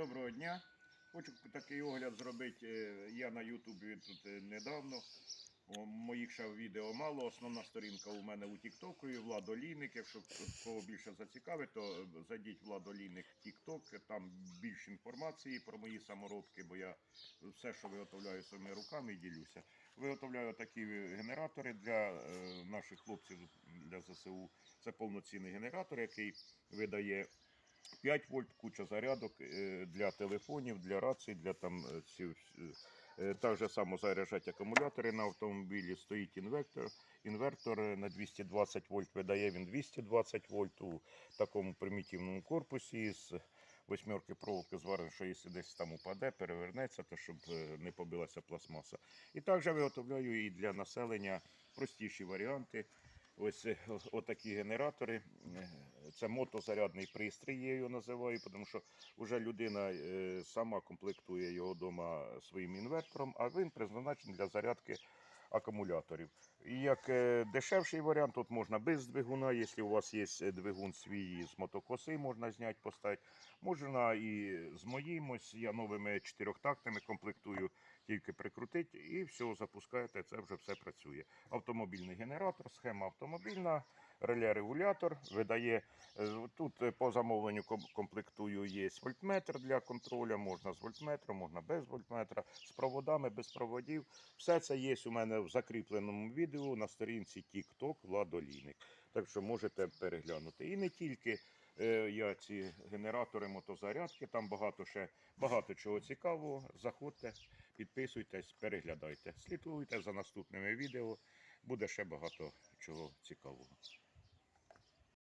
Доброго дня. Хочу такий огляд зробити. е, Я на Ютубі тут е, недавно. Моїх ще відео мало. Основна сторінка у мене у Тіктоку і Влад Якщо кого більше зацікавить, то е, зайдіть Влад Олійник Тікток. Там більше інформації про мої саморобки, бо я все, що виготовляю своїми руками, ділюся. Виготовляю такі генератори для наших хлопців для ЗСУ. Це повноцінний генератор, який видає 5 вольт, куча зарядок е, для телефонів, для рацій, для там е, е, так же само заряджать акумулятори на автомобілі. Стоїть інвертор. Інвертор на 220 вольт видає він 220 вольт у такому примітивному корпусі з восьмерки проволоки зварено, що якщо десь там упаде, перевернеться, то щоб не побилася пластмаса. І також виготовляю і для населення простіші варіанти. Ось е, отакі генератори. Е, Це мотозарядний пристрій, я його називаю, тому що вже людина е, сама комплектує його вдома своїм інвертором, а він призначений для зарядки акумуляторів. Як е, дешевший варіант, тут можна без двигуна, якщо у вас є е, двигун свій з мотокоси, можна зняти, поставити. Можна і з моїм, ось я новими чотирьохтактами комплектую, тільки прикрутити і все, запускаєте, це вже все працює. Автомобільний генератор, схема автомобільна, реле-регулятор, видає, е, тут е, по замовленню комплектую є вольтметр для контролю, можна з вольтметром, можна без вольтметра, з проводами, без проводів. Все це є у мене в закріпленому відео на сторінці TikTok Владолійник. Так що можете переглянути. І не тільки е, я ці генератори мотозарядки, там багато ще багато чого цікавого. Заходьте, підписуйтесь, переглядайте. Слідкуйте за наступними відео. Буде ще багато чого цікавого.